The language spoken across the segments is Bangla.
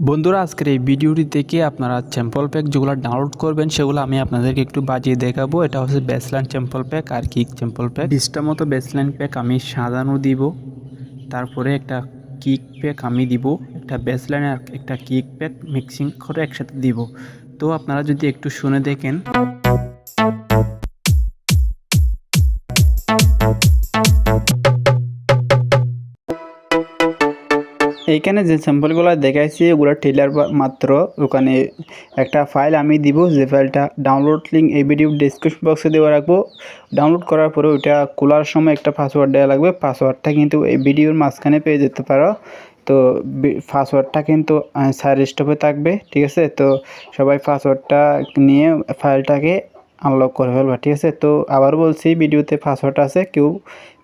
বন্ধুরা, আজকের এই ভিডিওটি থেকে আপনারা স্যাম্পল প্যাক যেগুলো ডাউনলোড করবেন, সেগুলো আমি আপনাদেরকে একটু বাজিয়ে দেখাবো। এটা হচ্ছে বেসলাইন স্যাম্পল প্যাক আর কিক চ্যাম্পল প্যাক বিশটা মতো বেসলাইন প্যাক আমি সাজানো দিব। তারপরে একটা কিক প্যাক আমি দিব। একটা বেসলাইন আর একটা কিক প্যাক মিক্সিং করে একসাথে দিব। তো আপনারা যদি একটু শুনে দেখেন। এইখানে যে স্যাম্পলগুলো দেখাইছি ওগুলো টেলার মাত্র। ওখানে একটা ফাইল আমি দিব, যে ফাইলটা ডাউনলোড লিঙ্ক এই ভিডিও ডিসক্রিপশন বক্সে দেওয়া রাখব। ডাউনলোড করার পরে ওইটা খোলার সময় একটা পাসওয়ার্ড দেওয়া লাগবে। পাসওয়ার্ডটা কিন্তু এই ভিডিওর মাঝখানে পেয়ে যেতে পারো। তো পাসওয়ার্ডটা কিন্তু সাইড স্টপে থাকবে, ঠিক আছে? তো সবাই পাসওয়ার্ডটা নিয়ে ফাইলটাকে আনলক করে ফেলবা, ঠিক আছে? তো আবার বলছি ভিডিওতে পাসওয়ার্ড আছে, কেউ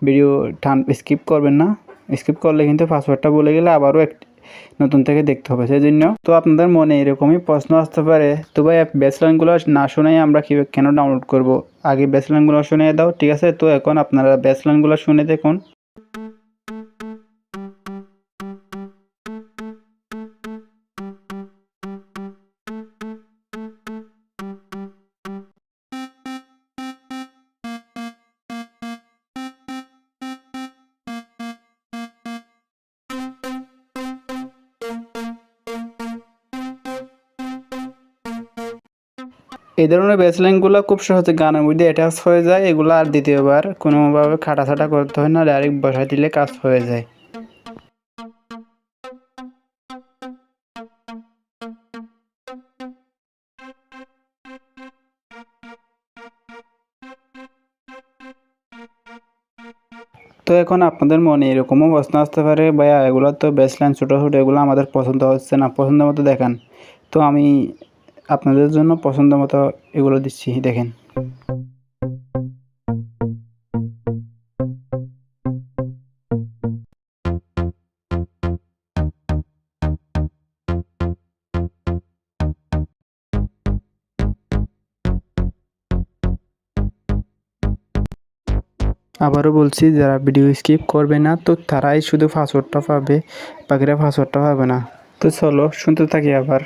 ভিডিও টান স্কিপ করবেন না। স্কিপ করলে কিন্তু পাসওয়ার্ডটা বলে গেলে আবারও এক, নতুন থেকে দেখতে হবে সেই জন্য তো আপনাদের মনে এরকমই প্রশ্ন আসতে পারে। তো ভাই ব্যাচলাইনগুলো না শুনেই আমরা কী কেন ডাউনলোড করব? আগে ব্যাচলাইনগুলো শুনে দাও, ঠিক আছে? তো এখন আপনারা ব্যাচলাইনগুলো শুনে দেখুন। এই ধরনের বেসলাইনগুলো খুব সহজে গানের মধ্যে অ্যাটাচ হয়ে যায়, এগুলো আর দ্বিতীয়বার কোনোভাবে খাটাছাটা করতে হয় না ডাইরেক্ট বসাই দিলে কাজ হয়ে যায়। তো এখন আপনাদের মনে এরকমও প্রশ্ন আসতে পারে, ভাইয়া, এগুলো তো বেসলাইন ছোটো ছোটো, এগুলো আমাদের পছন্দ হচ্ছে না, পছন্দ মতো দেখান। তো আমি আপনাদের জন্য পছন্দ মতো এগুলো দিচ্ছি, দেখেন। আবারও বলছি, যারা ভিডিও স্কিপ করবে না, তো তারাই শুধু পাসওয়ার্ডটা পাবে, বাকিরা পাসওয়ার্ডটা পাবে না। তো চলো, শুনতে থাকি আবার।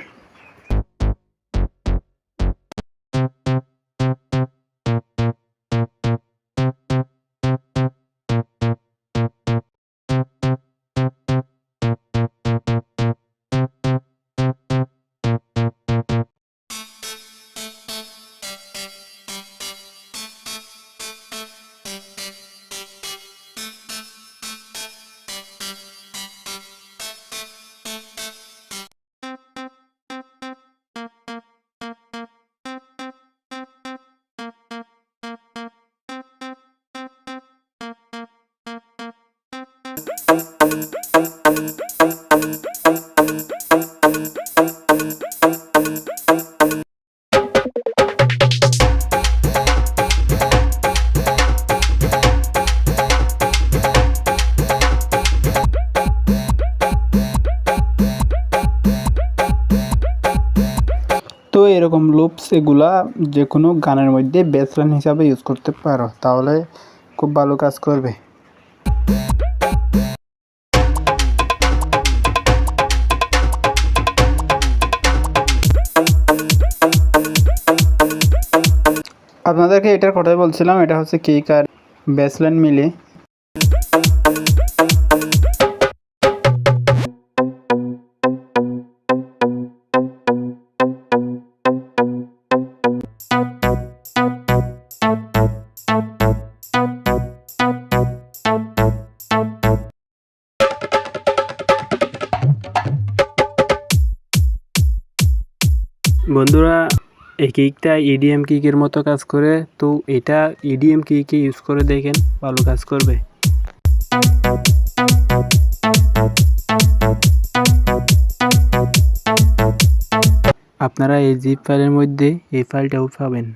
এরকম লুপস এগুলা যে কোনো গানের মধ্যে বেসলাইন হিসাবে ইউজ করতে পারো, তাহলে খুব ভালো কাজ করবে। আপনাদেরকে এটার কথাই বলছিলাম, এটা হচ্ছে কেক আর বেসলাইন মিলে বন্ধুরা এই কেকটা ইডিএম কেকের মতো কাজ করে, তো এটা ইডিএম কেকে ইউজ করে দেখেন, ভালো কাজ করবে। আপনারা এই জিপ ফাইলের মধ্যে এই ফাইলটাও পাবেন।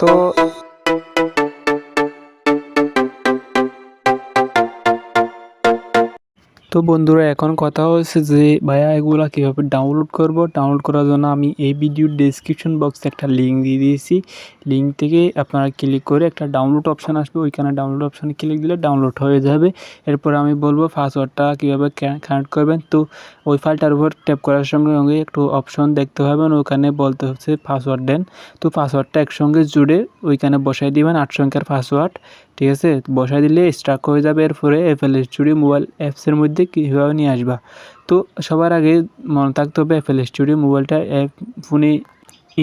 তো তো বন্ধুরা, এখন কথা হচ্ছে যে ভাইয়া এগুলা কীভাবে ডাউনলোড করব? ডাউনলোড করার জন্য আমি এই ভিডিওর ডেসক্রিপশন বক্সে একটা লিঙ্ক দিয়ে দিয়েছি। লিঙ্ক থেকে আপনারা ক্লিক করে একটা ডাউনলোড অপশান আসবে, ওইখানে ডাউনলোড অপশানে ক্লিক দিলে ডাউনলোড হয়ে যাবে। এরপর আমি বলব পাসওয়ার্ডটা কীভাবে কানেক্ট করবেন। তো ওই ফাইলটার উপর ট্যাপ করার সঙ্গে সঙ্গে একটু অপশন দেখতে পাবেন, ওখানে বলতে হচ্ছে পাসওয়ার্ড দেন। তো পাসওয়ার্ডটা একসঙ্গে জুড়ে ওইখানে বসাই দিবেন আট সংখ্যার পাসওয়ার্ড ঠিক আছে? বসাই দিলে স্ট্রাক হয়ে যাবে। এরপরে এফএল স্টুডিও মোবাইল অ্যাপসের মধ্যে কীভাবে নিয়ে আসবা? তো সবার আগে মনে থাকতে হবে এফএল স্টুডিও মোবাইলটা অ্যাপ ফোনে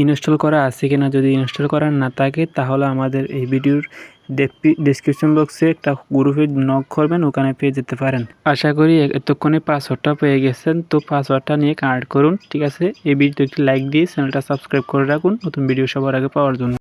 ইনস্টল করা আছে কিনা? যদি ইনস্টল করা না থাকে, তাহলে আমাদের এই ভিডিওর ডিসক্রিপশন বক্সে একটা গ্রুপে নক করবেন, ওখানে পেয়ে যেতে পারেন। আশা করি এতক্ষণে পাসওয়ার্ডটা পেয়ে গেছেন। তো পাসওয়ার্ডটা নিয়ে কানেক্ট করুন, ঠিক আছে? এই ভিডিওটি লাইক দিয়ে চ্যানেলটা সাবস্ক্রাইব করে রাখুন। নতুন ভিডিও সবার আগে পাওয়ার জন্য।